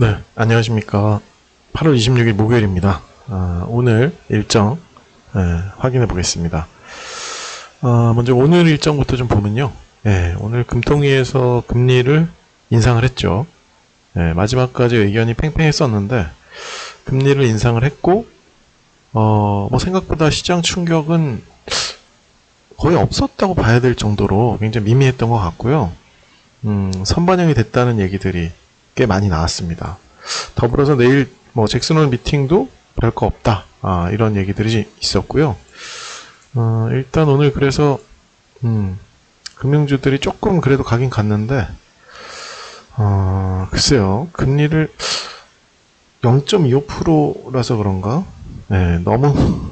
네, 안녕하십니까. 8월 26일 목요일입니다. 아, 오늘 일정 예, 확인해 보겠습니다. 아, 먼저 오늘 일정부터 좀 보면요. 예, 오늘 금통위에서 금리를 인상을 했죠. 예, 마지막까지 의견이 팽팽했었는데 금리를 인상을 했고 어, 뭐 생각보다 시장 충격은 거의 없었다고 봐야 될 정도로 굉장히 미미했던 것 같고요. 음, 선반영이 됐다는 얘기들이 꽤 많이 나왔습니다. 더불어서 내일 뭐 잭슨홀 미팅도 별거 없다. 아, 이런 얘기들이 있었고요. 어, 일단 오늘 그래서 음, 금융주들이 조금 그래도 가긴 갔는데 어, 글쎄요. 금리를 0.25%라서 그런가? 네, 너무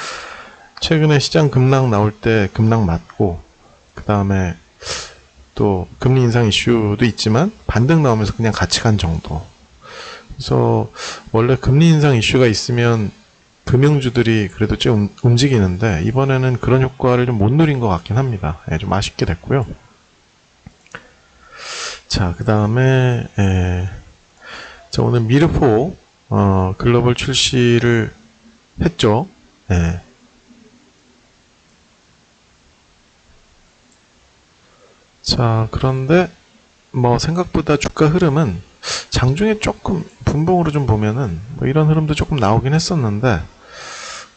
최근에 시장 급락 나올 때 급락 맞고 그 다음에 또 금리 인상 이슈도 있지만 반등 나오면서 그냥 같이 간 정도. 그래서 원래 금리 인상 이슈가 있으면 금융주들이 그래도 좀 움직이는데 이번에는 그런 효과를 좀 못 누린 것 같긴 합니다. 예, 좀 아쉽게 됐고요. 자, 그 다음에 자 오늘 미르포 어, 글로벌 출시를 했죠. 예. 자, 그런데 뭐 생각보다 주가 흐름은 장중에 조금 분봉으로 좀 보면은 뭐 이런 흐름도 조금 나오긴 했었는데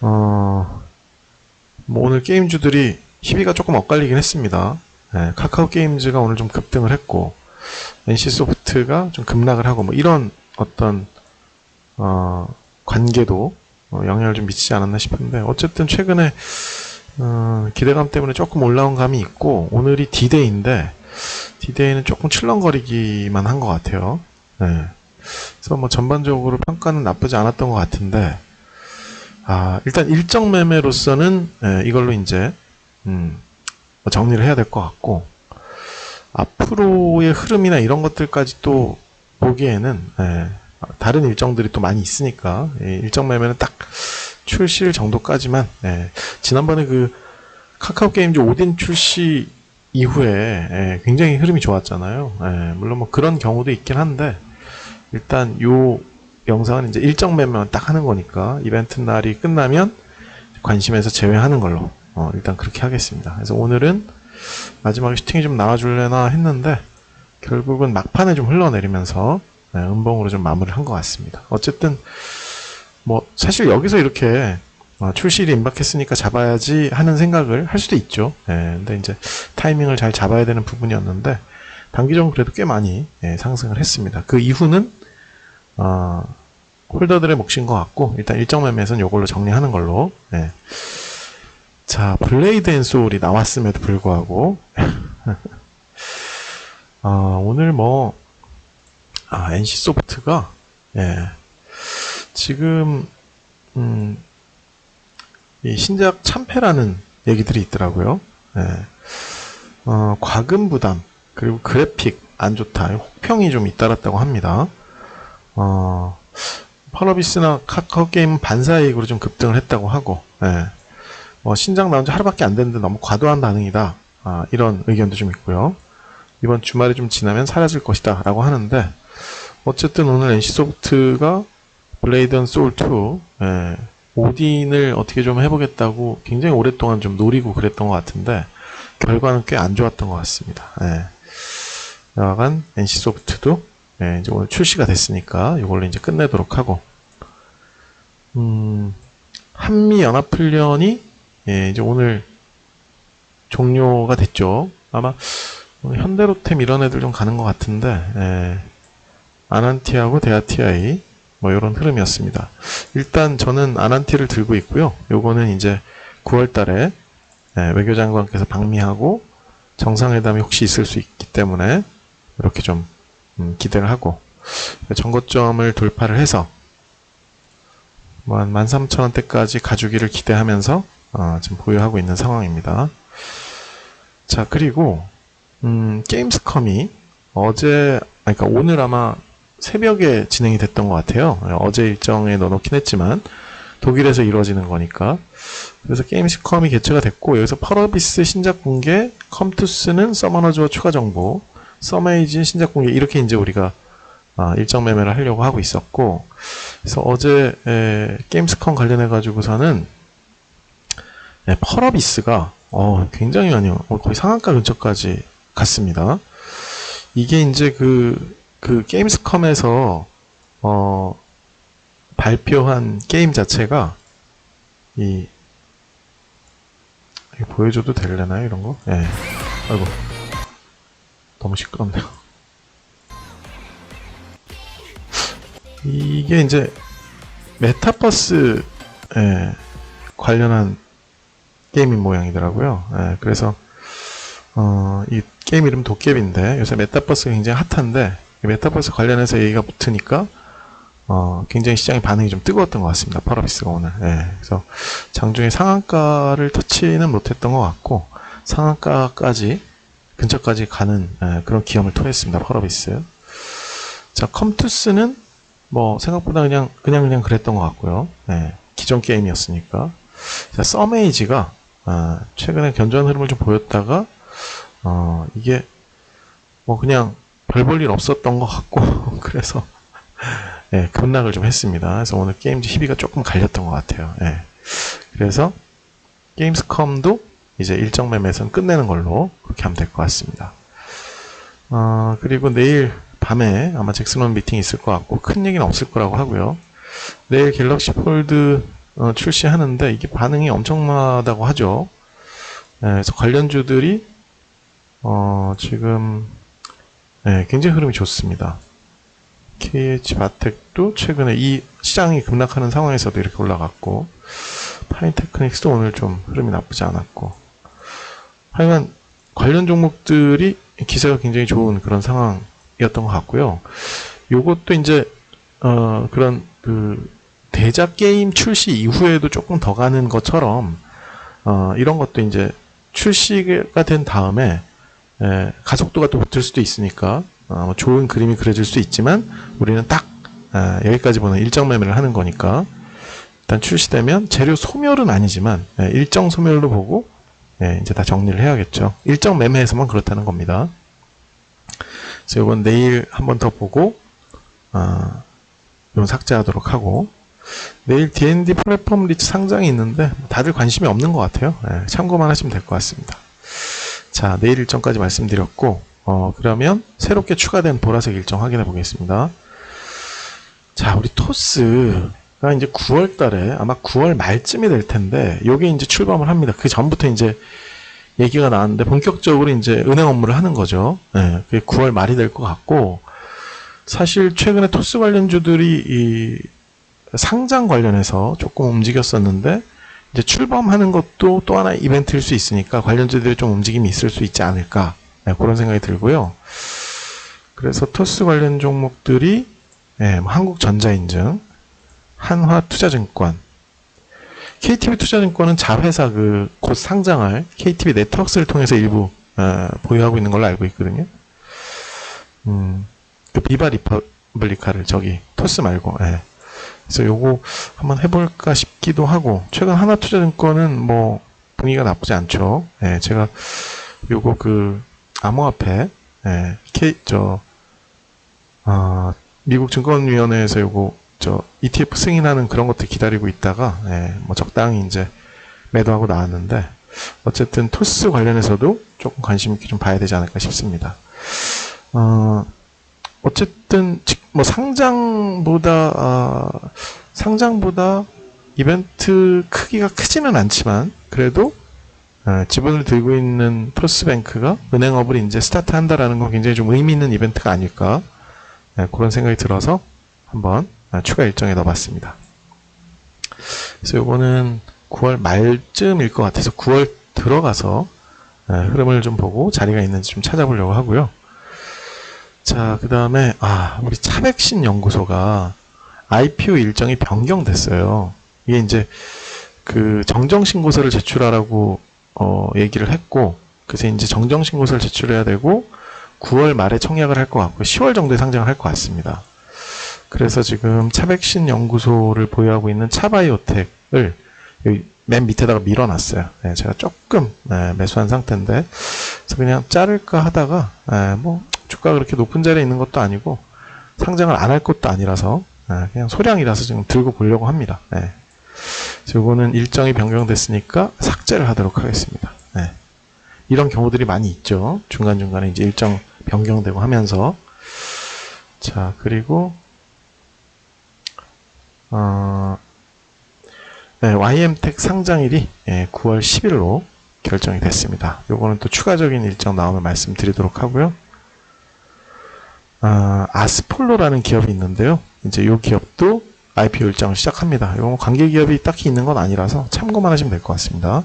어, 뭐 오늘 게임주들이 희비가 조금 엇갈리긴 했습니다. 예, 카카오 게임즈가 오늘 좀 급등을 했고 NC소프트가 좀 급락을 하고 뭐 이런 어떤 어, 관계도 어, 영향을 좀 미치지 않았나 싶은데 어쨌든 최근에 어, 기대감 때문에 조금 올라온 감이 있고 오늘이 디데이인데 디데이는 조금 출렁거리기만 한 것 같아요. 네. 그래서 뭐 전반적으로 평가는 나쁘지 않았던 것 같은데 아 일단 일정 매매로서는 예, 이걸로 이제 음, 뭐 정리를 해야 될 것 같고 앞으로의 흐름이나 이런 것들까지 또 보기에는 예, 다른 일정들이 또 많이 있으니까 예, 일정 매매는 딱 출시일 정도까지만 예, 지난번에 그 카카오 게임즈 오딘 출시 이후에 예, 굉장히 흐름이 좋았잖아요. 예, 물론 뭐 그런 경우도 있긴 한데 일단 요 영상은 이제 일정 매매만 딱 하는 거니까 이벤트 날이 끝나면 관심에서 제외하는 걸로 어, 일단 그렇게 하겠습니다. 그래서 오늘은 마지막에 슈팅이 좀 나와줄래나 했는데 결국은 막판에 좀 흘러내리면서 예, 음봉으로 좀 마무리를 한 것 같습니다. 어쨌든 뭐 사실 여기서 이렇게 어, 출시일이 임박했으니까 잡아야지 하는 생각을 할 수도 있죠. 예, 근데 이제 타이밍을 잘 잡아야 되는 부분이었는데 단기적으로 그래도 꽤 많이 예, 상승을 했습니다. 그 이후는 어, 홀더들의 몫인 것 같고 일단 일정 매매에서는 이걸로 정리하는 걸로. 예. 자 블레이드 앤 소울이 나왔음에도 불구하고 어, 오늘 뭐 아, NC 소프트가 예, 지금 음, 이 신작 참패라는 얘기들이 있더라고요. 예. 어, 과금 부담 그리고 그래픽 안 좋다 혹평이 좀 잇따랐다고 합니다. 어, 펄어비스나 카카오 게임 반사이익으로 좀 급등을 했다고 하고 예. 뭐 신작 나온 지 하루밖에 안 됐는데 너무 과도한 반응이다 아, 이런 의견도 좀 있고요. 이번 주말이 좀 지나면 사라질 것이다 라고 하는데 어쨌든 오늘 NC소프트가 블레이드 앤 소울 2 예, 오딘을 어떻게 좀 해보겠다고 굉장히 오랫동안 좀 노리고 그랬던 것 같은데 결과는 꽤 안 좋았던 것 같습니다. 예. 여하간 NC소프트도 예, 이제 오늘 출시가 됐으니까 이걸로 이제 끝내도록 하고 음, 한미 연합 훈련이 예, 이제 오늘 종료가 됐죠. 아마 어, 현대로템 이런 애들 좀 가는 것 같은데 예, 아난티하고 데아티아이 뭐 이런 흐름이었습니다. 일단 저는 아난티를 들고 있고요. 요거는 이제 9월 달에 예, 외교장관께서 방미하고 정상회담이 혹시 있을 수 있기 때문에 이렇게 좀 음, 기대를 하고 전고점을 돌파를 해서 뭐한 13,000원대까지 가주기를 기대하면서 어, 지금 보유하고 있는 상황입니다. 자 그리고 음, 게임스컴이 어제 그러니까 오늘 아마 새벽에 진행이 됐던 것 같아요. 어제 일정에 넣어놓긴 했지만 독일에서 이루어지는 거니까. 그래서 게임스컴이 개최가 됐고 여기서 펄어비스 신작 공개, 컴투스는 서머너즈와 추가 정보, 서메이진 신작 공개 이렇게 이제 우리가 아, 일정 매매를 하려고 하고 있었고, 그래서 어제 에, 게임스컴 관련해 가지고서는 네, 펄어비스가 어, 굉장히 많이 어, 거의 상한가 근처까지 갔습니다. 이게 이제 그, 그 게임스컴에서 어, 발표한 게임 자체가 이 보여줘도 되려나요 이런 거? 예. 아이고 너무 시끄럽네요. 이게 이제 메타버스 에 관련한 게임인 모양이더라고요. 예, 그래서 어, 이 게임 이름 도깨비인데 요새 메타버스가 굉장히 핫한데 이 메타버스 관련해서 얘기가 붙으니까 어, 굉장히 시장의 반응이 좀 뜨거웠던 것 같습니다. 펄어비스가 오늘. 예, 그래서 장중에 상한가를 터치는 못했던 것 같고 상한가까지 근처까지 가는 예, 그런 기염을 토했습니다. 펄어비스. 자, 컴투스는 뭐 생각보다 그냥 그냥 그냥 그랬던 것 같고요. 예, 기존 게임이었으니까. 자, 서메이지가 아, 최근에 견조한 흐름을 좀 보였다가 어, 이게 뭐 그냥 별 볼 일 없었던 것 같고 그래서 예, 급락을 좀 했습니다. 그래서 오늘 게임즈 희비가 조금 갈렸던 것 같아요. 예. 그래서 게임스컴도 이제 일정 매매선 끝내는 걸로 그렇게 하면 될 것 같습니다. 어, 그리고 내일 밤에 아마 잭슨원 미팅이 있을 것 같고 큰 얘기는 없을 거라고 하고요. 내일 갤럭시 폴드 어, 출시하는데 이게 반응이 엄청나다고 하죠. 예, 그래서 관련주들이 어, 지금 예, 굉장히 흐름이 좋습니다. KH 바텍도 최근에 이 시장이 급락하는 상황에서도 이렇게 올라갔고 파인테크닉스도 오늘 좀 흐름이 나쁘지 않았고 하여간 관련 종목들이 기세가 굉장히 좋은 그런 상황이었던 것 같고요. 요것도 이제 어 그런 그 대작 게임 출시 이후에도 조금 더 가는 것처럼 어 이런 것도 이제 출시가 된 다음에 에, 가속도가 또 붙을 수도 있으니까 어, 뭐 좋은 그림이 그려질 수 있지만 우리는 딱 아, 여기까지 보는 일정 매매를 하는 거니까 일단 출시되면 재료 소멸은 아니지만 예, 일정 소멸로 보고 예, 이제 다 정리를 해야겠죠. 일정 매매에서만 그렇다는 겁니다. 그래서 이건 내일 한 번 더 보고 아, 삭제하도록 하고 내일 D&D 플랫폼 리츠 상장이 있는데 다들 관심이 없는 것 같아요. 예, 참고만 하시면 될 것 같습니다. 자, 내일 일정까지 말씀드렸고 어, 그러면 새롭게 추가된 보라색 일정 확인해 보겠습니다. 자, 우리 토스가 이제 9월 달에 아마 9월 말쯤이 될 텐데, 요게 이제 출범을 합니다. 그 전부터 이제 얘기가 나왔는데, 본격적으로 이제 은행 업무를 하는 거죠. 예, 그게 9월 말이 될 것 같고, 사실 최근에 토스 관련주들이 이 상장 관련해서 조금 움직였었는데, 이제 출범하는 것도 또 하나의 이벤트일 수 있으니까 관련주들이 좀 움직임이 있을 수 있지 않을까. 네, 그런 생각이 들고요. 그래서 토스 관련 종목들이 예, 뭐 한국전자인증, 한화투자증권, KTB 투자증권은 자회사 그 곧 상장할 KTB 네트워크스를 통해서 일부 어, 보유하고 있는 걸로 알고 있거든요. 음, 그 비바 리퍼블리카를 저기 토스 말고. 예. 그래서 요거 한번 해볼까 싶기도 하고 최근 하나투자증권은 뭐 분위기가 나쁘지 않죠. 예, 제가 요거 그 암호화폐, 예, K, 저, 아, 미국 증권위원회에서 요거, 저, ETF 승인하는 그런 것들 기다리고 있다가, 예, 뭐 적당히 이제 매도하고 나왔는데, 어쨌든 토스 관련해서도 조금 관심 있게 좀 봐야 되지 않을까 싶습니다. 어, 어쨌든, 직- 뭐 상장보다, 아, 상장보다 이벤트 크기가 크지는 않지만, 그래도 어, 지분을 들고 있는 토스뱅크가 은행업을 이제 스타트한다라는 건 굉장히 좀 의미 있는 이벤트가 아닐까 네, 그런 생각이 들어서 한번 아, 추가 일정에 넣어봤습니다. 그래서 요거는 9월 말쯤일 것 같아서 9월 들어가서 아, 흐름을 좀 보고 자리가 있는지 좀 찾아보려고 하고요. 자, 그 다음에 아 우리 차백신 연구소가 IPO 일정이 변경됐어요. 이게 이제 그 정정 신고서를 제출하라고 어, 얘기를 했고, 그래서 이제 정정신고서를 제출해야 되고, 9월 말에 청약을 할 것 같고, 10월 정도에 상장을 할 것 같습니다. 그래서 지금 차백신 연구소를 보유하고 있는 차바이오텍을 맨 밑에다가 밀어놨어요. 네, 제가 조금 네, 매수한 상태인데, 그래서 그냥 자를까 하다가, 네, 뭐, 주가가 그렇게 높은 자리에 있는 것도 아니고, 상장을 안 할 것도 아니라서 예, 그냥 소량이라서 지금 들고 보려고 합니다. 예. 요거는 일정이 변경됐으니까 삭제를 하도록 하겠습니다. 예. 이런 경우들이 많이 있죠. 중간중간에 이제 일정 변경되고 하면서. 자, 그리고, 어, 네, YM텍 상장일이 예, 9월 10일로 결정이 됐습니다. 요거는 또 추가적인 일정 나오면 말씀드리도록 하고요. 아, 아스폴로라는 기업이 있는데요. 이제 요 기업도 IPO 일정을 시작합니다. 요거 관계 기업이 딱히 있는 건 아니라서 참고만 하시면 될 것 같습니다.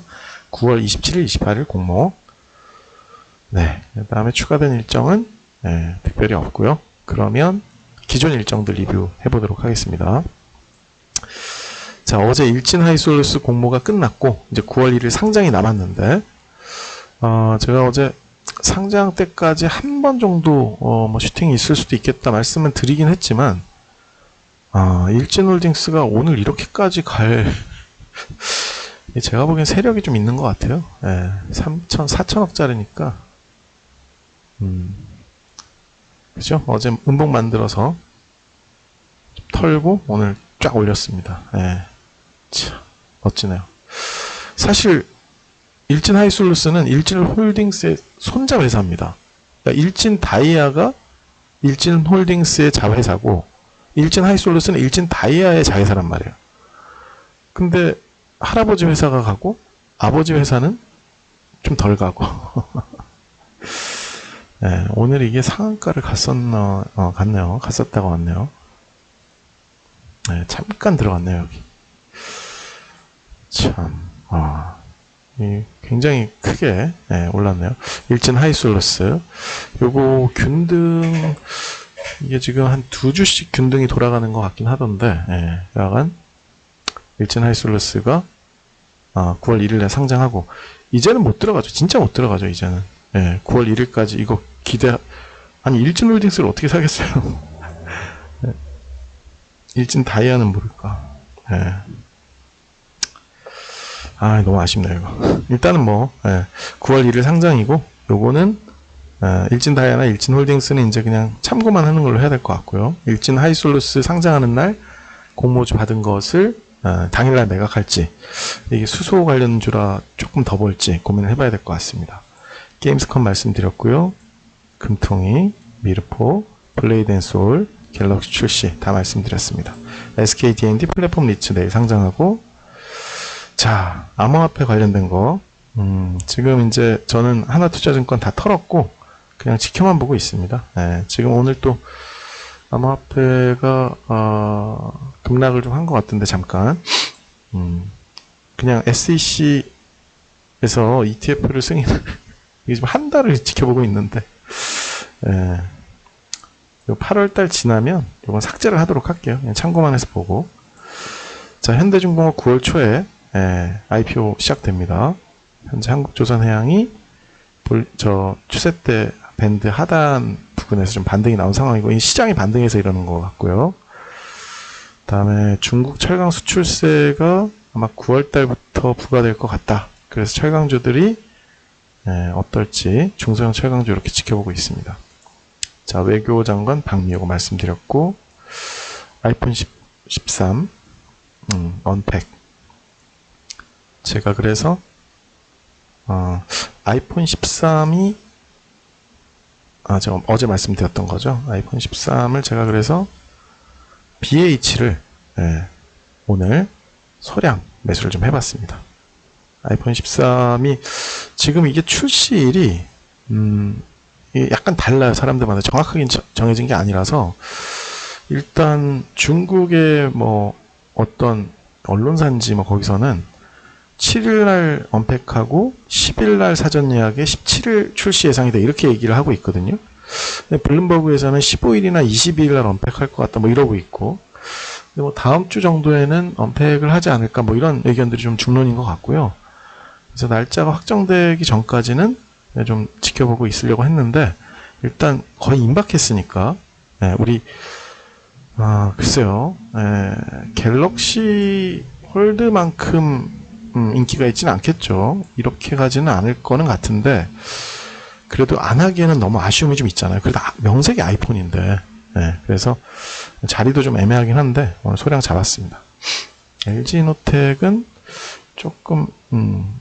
9월 27일, 28일 공모. 네. 그 다음에 추가된 일정은 예, 특별히 없고요. 그러면 기존 일정들 리뷰해 보도록 하겠습니다. 자, 어제 일진 하이솔루스 공모가 끝났고 이제 9월 1일 상장이 남았는데 어, 제가 어제 상장 때까지 한 번 정도 어, 뭐 슈팅이 있을 수도 있겠다 말씀은 드리긴 했지만 아, 일진홀딩스가 오늘 이렇게까지 갈 제가 보기엔 세력이 좀 있는 것 같아요. 예, 3천, 4천억짜리니까 음, 그죠? 어제 음봉 만들어서 털고 오늘 쫙 올렸습니다. 예. 참, 멋지네요. 사실, 일진 하이솔루스는 일진 홀딩스의 손자 회사입니다. 그러니까 일진 다이아가 일진 홀딩스의 자회사고, 일진 하이솔루스는 일진 다이아의 자회사란 말이에요. 근데 할아버지 회사가 가고, 아버지 회사는 좀 덜 가고. 네, 오늘 이게 상한가를 갔었나, 어, 갔네요. 갔었다고 왔네요. 네, 잠깐 들어갔네요, 여기. 참, 아, 이 굉장히 크게 예, 올랐네요. 일진 하이솔러스. 요거 균등, 이게 지금 한 두 주씩 균등이 돌아가는 것 같긴 하던데, 예, 약간, 일진 하이솔러스가 아, 9월 1일에 상장하고, 이제는 못 들어가죠. 진짜 못 들어가죠, 이제는. 예, 9월 1일까지 이거 기대, 아니, 일진 홀딩스를 어떻게 사겠어요? 예, 일진 다이아는 모를까. 예. 아, 너무 아쉽네요, 이거. 일단은 뭐, 예, 9월 1일 상장이고, 요거는, 어, 일진 다이아나 일진 홀딩스는 이제 그냥 참고만 하는 걸로 해야 될 것 같고요. 일진 하이솔루스 상장하는 날 공모주 받은 것을 어, 당일날 매각할지, 이게 수소 관련주라 조금 더 볼지 고민을 해봐야 될 것 같습니다. 게임스컴 말씀드렸고요. 금통이, 미르포, 소울, 갤럭시 출시 다 말씀드렸습니다. SK D&D 플랫폼 리츠 내일 상장하고, 자, 암호화폐 관련된 거. 음, 지금 이제 저는 하나 투자증권 다 털었고, 그냥 지켜만 보고 있습니다. 예, 지금 오늘 또 암호화폐가, 어, 급락을 좀 한 것 같은데, 잠깐. 음, 그냥 SEC에서 ETF를 승인, 이게 지금 한 달을 지켜보고 있는데, 예, 요 8월 달 지나면 이건 삭제를 하도록 할게요. 그냥 참고만 해서 보고. 자, 현대중공업 9월 초에 예, IPO 시작됩니다. 현재 한국조선해양이 볼- 저 추세 때 밴드 하단 부근에서 좀 반등이 나온 상황이고 이 시장이 반등해서 이러는 것 같고요. 다음에 중국 철강 수출세가 아마 9월 달부터 부과될 것 같다. 그래서 철강주들이 예, 어떨지 중소형 철강주 이렇게 지켜보고 있습니다. 자 외교 장관 박미호가 말씀드렸고 아이폰 10, 13 음, 언팩 제가 그래서 어, 아이폰 13이 아 제가 어제 말씀드렸던 거죠. 아이폰 13을 제가 그래서 BH를 예, 오늘 소량 매수를 좀 해봤습니다. 아이폰 13이 지금 이게 출시일이 음, 약간 달라요. 사람들마다 정확하게 저- 정해진 게 아니라서 일단 중국의 뭐 어떤 언론사인지 뭐 거기서는 7일날 언팩하고 10일날 사전 예약에 17일 출시 예상이다 이렇게 얘기를 하고 있거든요. 근데 블룸버그에서는 15일이나 22일날 언팩할 것 같다 뭐 이러고 있고 뭐 다음 주 정도에는 언팩을 하지 않을까 뭐 이런 의견들이 좀 중론인 것 같고요. 그래서 날짜가 확정되기 전까지는 좀 지켜보고 있으려고 했는데 일단 거의 임박했으니까 예, 우리 아 글쎄요 예, 갤럭시 홀드만큼 음, 인기가 있지는 않겠죠. 이렇게 가지는 않을 거는 같은데 그래도 안 하기에는 너무 아쉬움이 좀 있잖아요. 그래도 아- 명색이 아이폰인데 예, 그래서 자리도 좀 애매하긴 한데 오늘 소량 잡았습니다. LG노텍은 조금 음,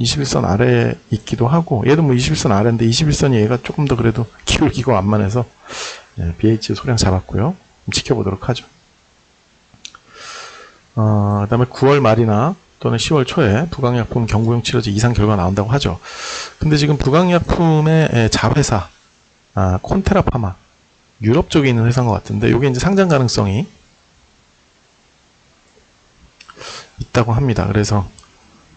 21선 아래에 있기도 하고 얘도 뭐 21선 아래인데 21선이 얘가 조금 더 그래도 기울기고 완만해서 예, BH 소량 잡았고요. 지켜보도록 하죠. 어, 그 다음에 9월 말이나 또는 10월 초에 부강약품 경구용 치료제 이상 결과 나온다고 하죠. 근데 지금 부강약품의 예, 자회사 아, 콘테라파마 유럽 쪽에 있는 회사인 것 같은데 이게 이제 상장 가능성이 있다고 합니다. 그래서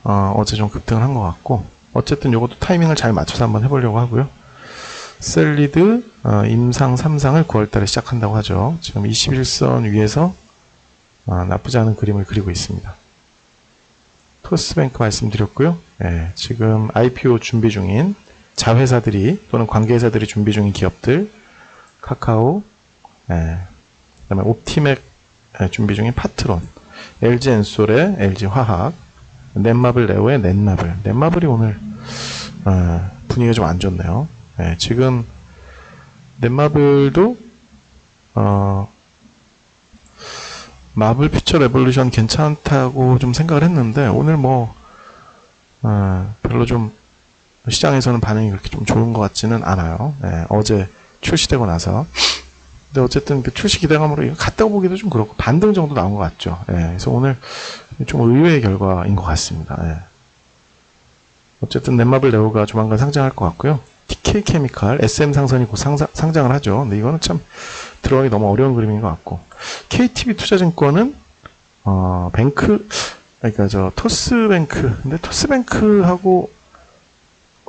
어, 어제 좀 급등을 한 것 같고 어쨌든 이것도 타이밍을 잘 맞춰서 한번 해보려고 하고요. 셀리드 어, 임상 3상을 9월달에 시작한다고 하죠. 지금 21선 위에서 아, 나쁘지 않은 그림을 그리고 있습니다. 토스뱅크 말씀드렸고요. 예, 지금 IPO 준비 중인 자회사들이 또는 관계회사들이 준비 중인 기업들 카카오, 예, 그다음에 옵티맥 예, 준비 중인 파트론, LG 엔솔의 LG 화학, 넷마블 레오의 넷마블. 넷마블이 오늘 어, 분위기가 좀 안 좋네요. 예, 지금 넷마블도 어, 마블 퓨처 레볼루션 괜찮다고 좀 생각을 했는데 오늘 뭐 어, 별로 좀 시장에서는 반응이 그렇게 좀 좋은 것 같지는 않아요. 예, 어제 출시되고 나서 근데 어쨌든 그 출시 기대감으로 이거 갔다 보기도 좀 그렇고 반등 정도 나온 것 같죠. 예, 그래서 오늘 좀 의외의 결과인 것 같습니다. 예. 어쨌든 넷마블 레오가 조만간 상장할 것 같고요. TK 케미칼, SM 상선이 곧 상장, 상장을 하죠. 근데 이거는 참 들어가기 너무 어려운 그림인 것 같고 KTB 투자증권은 어, 뱅크 그러니까 저 토스뱅크 근데 토스뱅크하고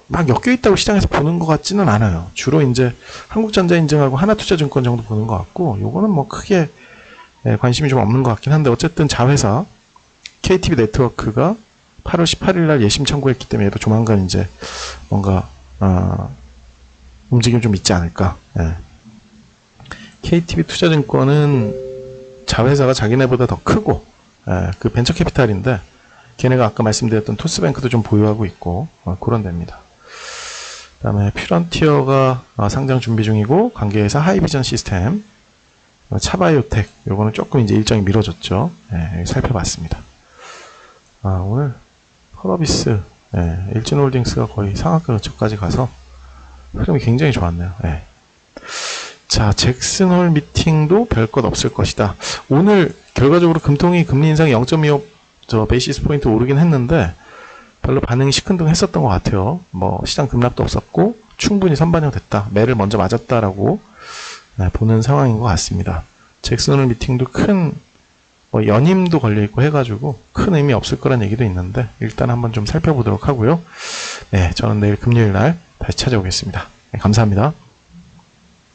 막 엮여 있다고 시장에서 보는 것 같지는 않아요. 주로 이제 한국전자인증하고 하나투자증권 정도 보는 것 같고 요거는 뭐 크게 예, 관심이 좀 없는 것 같긴 한데 어쨌든 자회사 KTB 네트워크가 8월 18일 날 예심 청구했기 때문에 얘도 조만간 이제 뭔가 어, 움직임 좀 있지 않을까. 예. KTB 투자증권은 자회사가 자기네보다 더 크고 예, 그 벤처 캐피탈인데 걔네가 아까 말씀드렸던 토스뱅크도 좀 보유하고 있고 어, 그런 데입니다. 그다음에 퓨런티어가 어, 상장 준비 중이고 관계회사 하이비전 시스템 어, 차바이오텍 요거는 조금 이제 일정이 미뤄졌죠. 예, 살펴봤습니다. 아, 오늘 펄어비스 예, 일진홀딩스가 거의 상한가 근처까지 가서 흐름이 굉장히 좋았네요. 예. 자, 잭슨홀 미팅도 별 것 없을 것이다. 오늘 결과적으로 금통이 금리 인상이 0.25 저 베이시스 포인트 오르긴 했는데 별로 반응이 시큰둥했었던 것 같아요. 뭐 시장 급락도 없었고 충분히 선반영됐다. 매를 먼저 맞았다라고 네, 보는 상황인 것 같습니다. 잭슨홀 미팅도 큰 뭐 연임도 걸려 있고 해가지고 큰 의미 없을 거란 얘기도 있는데 일단 한번 좀 살펴보도록 하고요. 네, 저는 내일 금요일 날 다시 찾아오겠습니다. 네, 감사합니다.